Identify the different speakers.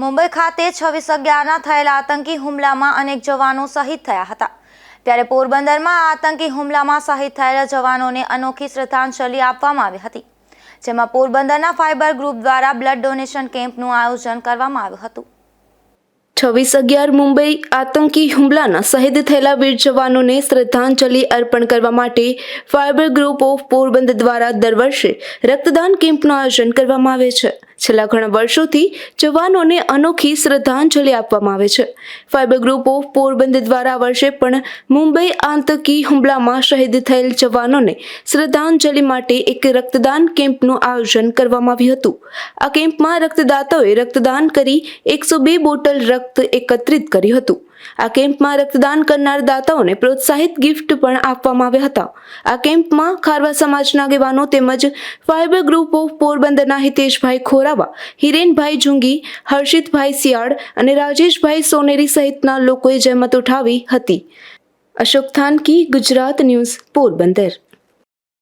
Speaker 1: મુંબઈ ખાતે છવ્વીસ અગિયારના થયેલા આતંકી હુમલામાં અનેક જવાનો શહીદ થયા હતા. ત્યારે પોરબંદરમાં આતંકી હુમલામાં શહીદ થયેલા જવાનોને અનોખી શ્રદ્ધાંજલિ આપવામાં આવી હતી. જેમાં પોરબંદરના ફાઇબર ગ્રુપ દ્વારા બ્લડ ડોનેશન કેમ્પનું આયોજન કરવામાં આવ્યું હતું.
Speaker 2: છવ્વીસ અગિયાર મુંબઈ આતંકી હુમલાના શહીદ થયેલા વીર જવાનોને શ્રદ્ધાંજલિ અર્પણ કરવા માટે ફાઇબર ગ્રુપ ઓફ પોરબંદર દ્વારા દર વર્ષે રક્તદાન કેમ્પનું આયોજન કરવામાં આવે છે. છેલ્લા ઘણા વર્ષોથી જવાનોને અનોખી શ્રદ્ધાંજલિ આપવામાં આવે છે. ફાઇબર ગ્રુપ ઓફ પોરબંદર દ્વારા આ વર્ષે પણ મુંબઈ આતંકી હુમલામાં શહીદ થયેલ જવાનોને શ્રદ્ધાંજલિ માટે એક રક્તદાન કેમ્પનું આયોજન કરવામાં આવ્યું હતું. આ કેમ્પમાં રક્તદાતાઓએ રક્તદાન કરી એકસો બે બોટલ રક્ત એકત્રિત કર્યું હતું. આ કેમ્પમાં રક્તદાન કરનાર દાતાઓને પ્રોત્સાહિત ગિફ્ટ પણ આપવામાં આવ્યા હતા. આ કેમ્પમાં ખારવા સમાજના આગેવાનો તેમજ ફાઇબર ગ્રુપ ઓફ પોરબંદરના હિતેશભાઈ ખોરાવા હિરેનભાઈ જુંગી હર્ષિતભાઈ સિયાળ અને રાજેશભાઈ સોનેરી સહિતના લોકોએ જહેમત ઉઠાવી હતી. અશોક થાનકી, ગુજરાત ન્યૂઝ, પોરબંદર.